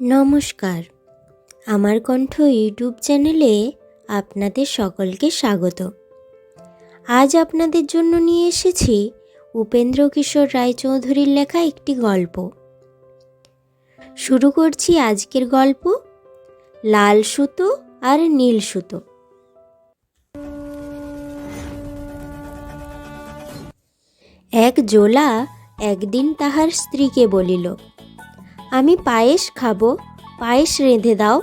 নমস্কার। আমার কণ্ঠ ইউটিউব চ্যানেলে আপনাদের সকলকে স্বাগত। আজ আপনাদের জন্য নিয়ে এসেছি উপেন্দ্র কিশোর রায়চৌধুরীর লেখা একটি গল্প। শুরু করছি আজকের গল্প, লাল সুতো আর নীল সুতো। এক জোলা একদিন তাহার স্ত্রীকে বলিল আমি পায়েস খাব, পায়েস রেঁধে দাও।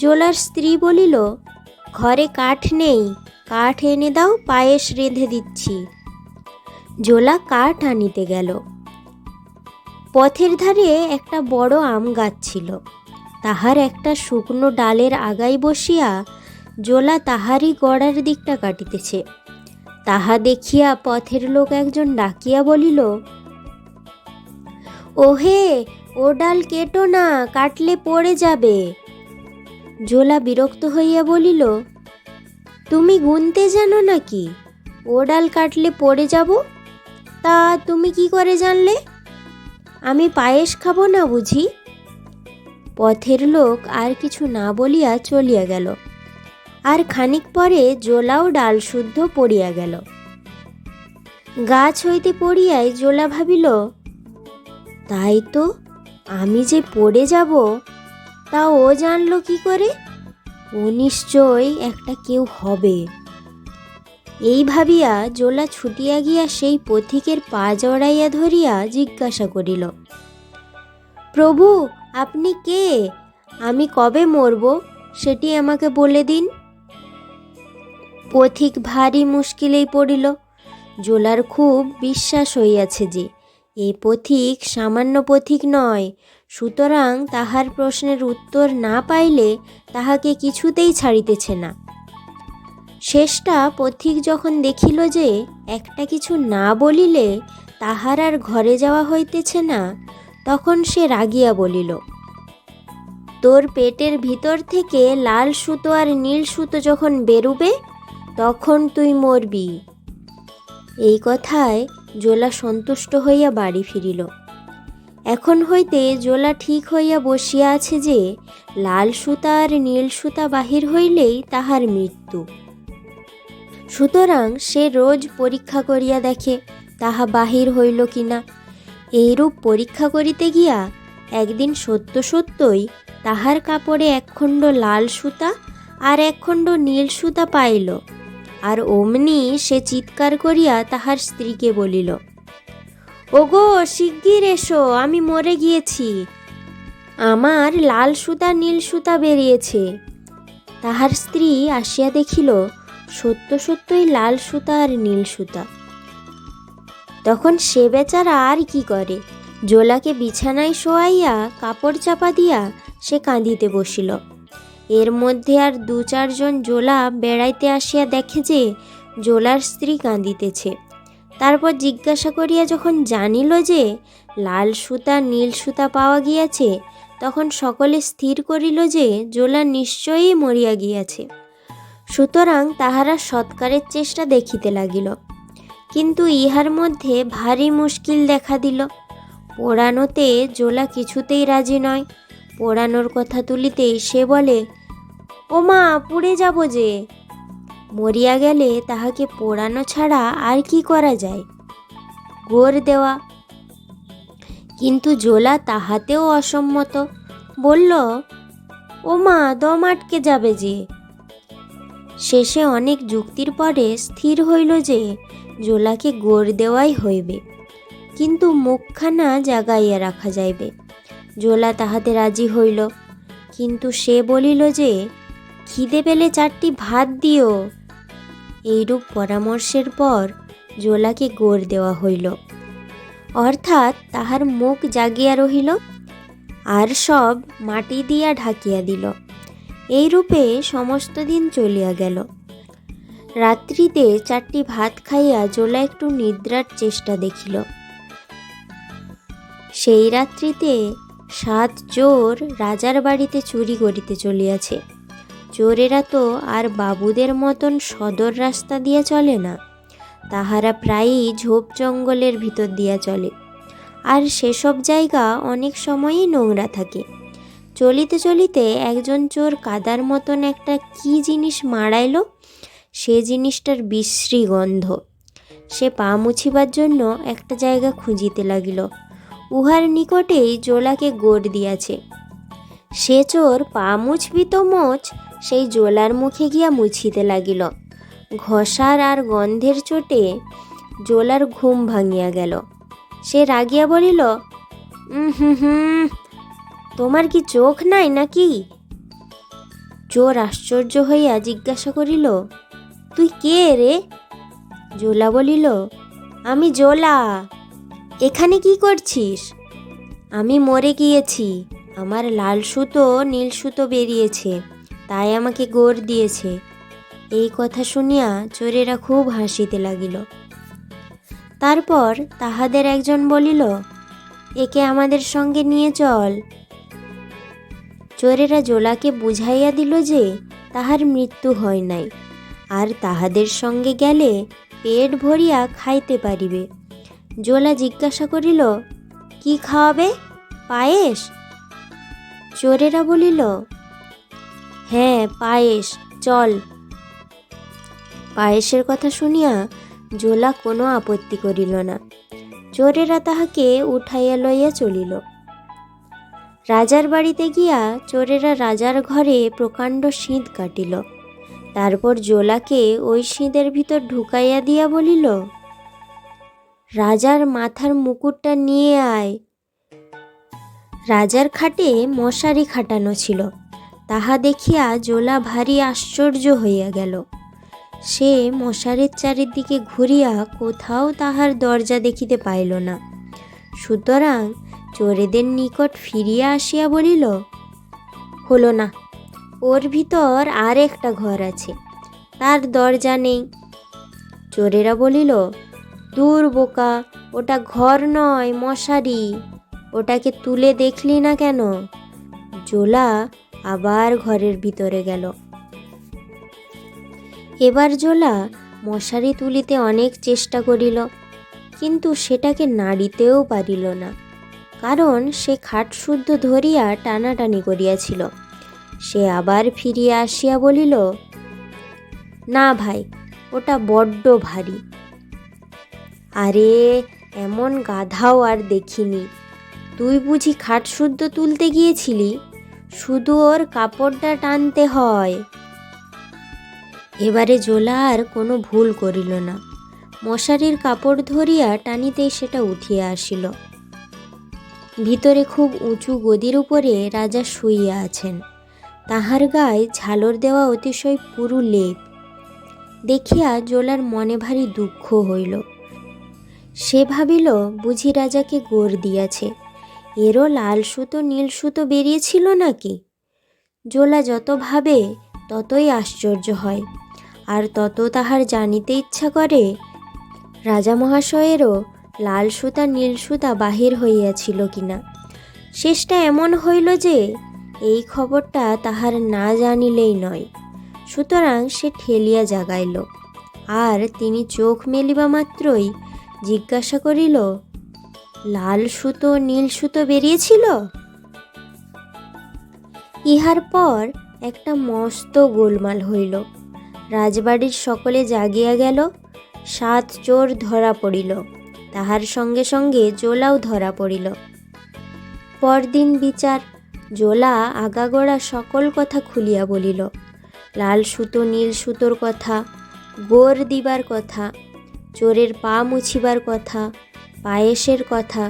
জোলার স্ত্রী বলিল, ঘরে কাঠ নেই, কাঠ এনে দাও, পায়েস রেঁধে দিচ্ছি। জোলা কাঠ আনিতে গেল। পথের ধারে একটা বড় আম গাছ ছিল। তাহার একটা শুকনো ডালের আগায় বসিয়া জোলা তাহারই গড়ার দিকটা কাটিতেছে। তাহা দেখিয়া পথের লোক একজন ডাকিয়া বলিল, ওহে ও ডাল কেটো না, কাটলে পড়ে যাবে। জোলা বিরক্ত হইয়া বলিল, তুমি গুনতে জানো নাকি? ও ডাল কাটলে পড়ে যাব? তা তুমি কি করে জানলে? আমি পায়েস খাব না বুঝি? পথের লোক আর কিছু না বলিয়া চলিয়া গেল। আর খানিক পরে জোলাও ডাল শুদ্ধ পড়িয়া গেল। গাছ হইতে পড়িয়াই জোলা ভাবিল, তাই তো আমি যে পড়ে যাব, তা ও জানলো কি করে? ও নিশ্চয় একটা কেউ হবে। এই ভাবিয়া জোলা ছুটিয়া গিয়া সেই পথিকের পা জড়াইয়া ধরিয়া জিজ্ঞাসা করিল, প্রভু, আপনি কে? আমি কবে মরব, সেটি আমাকে বলে দিন। পথিক ভারী মুশকিলেই পড়িল। জোলার খুব বিশ্বাস হইয়াছে যে এই পথিক সামান্য পথিক নয়। সুতরাং তাহার প্রশ্নের উত্তর না পাইলে তাহাকে কিছুতেই ছাড়িতেছে না। শেষটা পথিক যখন দেখিল যে একটা কিছু না বলিলে তাহার আর ঘরে যাওয়া হইতেছে না, তখন সে রাগিয়া বলিল, তোর পেটের ভিতর থেকে লাল সুতো আর নীল সুতো যখন বেরুবে, তখন তুই মরবি। এই কথায় জোলা সন্তুষ্ট হইয়া বাড়ি ফিরিল। এখন হইতে জোলা ঠিক হইয়া বসিয়া আছে যে, লাল সুতা আর নীল সুতা বাহির হইলেই তাহার মৃত্যু। সুতরাং সে রোজ পরীক্ষা করিয়া দেখে, তাহা বাহির হইল কিনা। এইরূপ পরীক্ষা করিতে গিয়া একদিন সত্য সত্যই তাহার কাপড়ে একখণ্ড লাল সুতা আর একখণ্ড নীল সুতা পাইল। আর অমনি সে চিৎকার করিয়া তাহার স্ত্রীকে বলিল, ওগো, শিগগির এসো, আমি মরে গিয়েছি। আমার লাল সুতা, নীল সুতা বেরিয়েছে। তাহার স্ত্রী আসিয়া দেখিল, সত্য সত্যই লাল সুতা আর নীল সুতা। তখন সে বেচারা আর কি করে? জোলাকে বিছানায় শোয়াইয়া, কাপড় চাপা দিয়া সে কাঁদিতে বসিল। এর মধ্যে আর দু চারজন জোলা বেড়াইতে আসিয়া দেখে যে জোলার স্ত্রী কাঁদিতেছে। তারপর জিজ্ঞাসা করিয়া যখন জানিল যে লাল সুতা, নীল সুতা পাওয়া গিয়াছে, তখন সকলে স্থির করিল যে জোলা নিশ্চয়ই মরিয়া গিয়াছে। সুতরাং তাহারা সৎকারের চেষ্টা দেখিতে লাগিল। কিন্তু ইহার মধ্যে ভারী মুশকিল দেখা দিল। পোড়ানোতে জোলা কিছুতেই রাজি নয়। পোড়ানোর কথা তুলিতেই সে বলে ও মা পুড়ে যাব যে। মরিয়া গেলে তাহাকে পোড়ানো ছাড়া আর কি করা যায়? গোর দেওয়া। কিন্তু জোলা তাহাতেও অসম্মত। বলল ও মা দম আটকে যাবে যে। শেষে অনেক যুক্তির পরে স্থির হইল যে, জোলাকে গোর দেওয়াই হইবে। কিন্তু মুখখানা জাগাইয়া রাখা যাইবে। জোলা তাহাতে রাজি হইল। কিন্তু সে বলিল যে খিদে পেলে চারটি ভাত দিও। এইরূপ পরামর্শের পর জোলাকে গোড় দেওয়া হইল। অর্থাৎ তাহার মুখ জাগিয়া রহিল, আর সব মাটি দিয়া ঢাকিয়া দিল। এইরূপে সমস্ত দিন চলিয়া গেল। রাত্রিতে চারটি ভাত খাইয়া জোলা একটু নিদ্রার চেষ্টা দেখিল। সেই রাত্রিতে সাত জোর রাজার বাড়িতে চুরি করিতে চলিয়াছে। চোরেরা তো আর বাবুদের মতন সদর রাস্তা দিয়ে চলে না। তাহারা প্রায়ই ঝোপ জঙ্গলের ভিতর দিয়া চলে। আর সেসব জায়গা অনেক সময়ই নোংরা থাকে। চলিতে চলিতে একজন চোর কাদার মতন একটা কি জিনিস মারাইল সে জিনিসটার বিশ্রী গন্ধ। সে পা মুছিবার জন্য একটা জায়গা খুঁজিতে লাগিল। উহার নিকটেই জোলাকে গোড় দিয়াছে। সে চোর পা মুছবি তো মোচ সেই জোলার মুখে গিয়া মুছিতে লাগিল। ঘষার আর গন্ধের চোটে জোলার ঘুম ভাঙিয়া গেল। সে রাগিয়া বলিল, "উম হুম হুম, তোমার কি চোখ নাই নাকি? জোর আশ্চর্য হইয়া জিজ্ঞাসা করিল, তুই কে রে? জোলা বলিল, আমি জোলা এখানে কি করছিস? আমি মরে গিয়েছি, আমার লাল সুতো, নীল সুতো বেরিয়েছে। তাই আমাকে গোর দিয়েছে। এই কথা শুনিয়া চোরেরা খুব হাসিতে লাগিল। তারপর তাহাদের একজন বলিল, একে আমাদের সঙ্গে নিয়ে চল। চোরেরা জোলাকে বুঝাইয়া দিল যে তাহার মৃত্যু হয় নাই, আর তাহাদের সঙ্গে গেলে পেট ভরিয়া খাইতে পারিবে। জোলা জিজ্ঞাসা করিল, কি খাওয়াবে? পায়েস? চোরেরা বলিল হ্যাঁ পায়েস, চল। পায়েসের কথা শুনিয়া জোলা কোনো আপত্তি করিল না। চোরেরা তাহাকে উঠাইয়া লইয়া চলিল। রাজার বাড়িতে গিয়া চোরেরা রাজার ঘরে প্রকাণ্ড শীত কাটিল। তারপর জোলাকে ওই শীতের ভিতর ঢুকাইয়া দিয়া বলিল, রাজার মাথার মুকুটটা নিয়ে আয়। রাজার খাটে মশারি খাটানো ছিল। তাহা দেখিয়া জোলা ভারী আশ্চর্য হইয়া গেল। সে মশারির চারিদিকে ঘুরিয়া কোথাও তাহার দরজা দেখিতে পাইল না। সুতরাং চোরেদের নিকট ফিরিয়া আসিয়া বলিল, হলো না, ওর ভিতর আর একটা ঘর আছে, তার দরজা নেই। চোরেরা বলিল, দূর বোকা, ওটা ঘর নয়, মশারি, ওটাকে তুলে দেখলি না কেন? জোলা আবার ঘরের ভিতরে গেল। এবার জোলা মশারি তুলিতে অনেক চেষ্টা করিল, কিন্তু সেটাকে নাড়িতেও পারিল না, কারণ সে খাট শুদ্ধ ধরিয়া টানাটানি করিয়াছিল। সে আবার ফিরিয়া আসিয়া বলিল, না ভাই, ওটা বড্ড ভারী। আরে, এমন গাধাও আর দেখিনি। তুই বুঝি খাট শুদ্ধ তুলতে গিয়েছিলি? শুধু ওর কাপড়টা টানতে হয়। এবারে জোলা আর কোনো ভুল করিল না। মশারির কাপড় ধরিয়া টানিতেই সেটা উঠিয়া আসিল। ভিতরে খুব উঁচু গদির উপরে রাজা শুইয়া আছেন। তাহার গায়ে ঝালর দেওয়া অতিশয় পুরু লেপ। দেখিয়া জোলার মনে ভারী দুঃখ হইল। সে ভাবিল, বুঝি রাজাকে গোর দিয়াছে। এরও লাল সুতো, নীল সুতো বেরিয়েছিল নাকি? জোলা যত ভাবে, ততই আশ্চর্য হয়। আর তত তাহার জানিতে ইচ্ছা করে, রাজা মহাশয়েরও লাল সুতা, নীল সুতা বাহির হইয়াছিল কিনা। শেষটা এমন হইল যে, এই খবরটা তাহার না জানিলেই নয়। সুতরাং সে ঠেলিয়া জাগাইল। আর তিনি চোখ মেলিবা মাত্রই জিজ্ঞাসা করিল লাল সুতো, নীল সুতো বেরিয়েছিল? ইহার পর একটা মস্ত গোলমাল হইল। রাজবাড়ির সকলে জাগিয়া গেল, সাত চোর ধরা পড়িল, তাহার সঙ্গে সঙ্গে জোলাও ধরা পড়িল। পরদিন বিচার, জোলা, আগাগোড়া সকল কথা খুলিয়া বলিল। লাল সুতো, নীল সুতোর কথা, গোর দিবার কথা, চোরের পা মুছিবার কথা পায়েসের কথা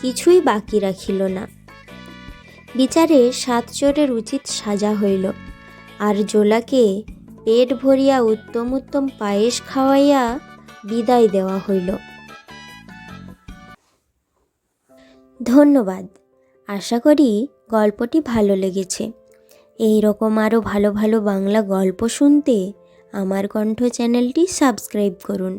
কিছুই বাকি রাখিল না। বিচারে সাত চোরের উচিত সাজা হইল, আর জোলাকে পেট ভরিয়া উত্তম উত্তম পায়েস খাওয়াইয়া বিদায় দেওয়া হইল। ধন্যবাদ। আশা করি গল্পটি ভালো লেগেছে। এই রকম আরও ভালো ভালো বাংলা গল্প শুনতে আমার কণ্ঠ চ্যানেলটি সাবস্ক্রাইব করুন।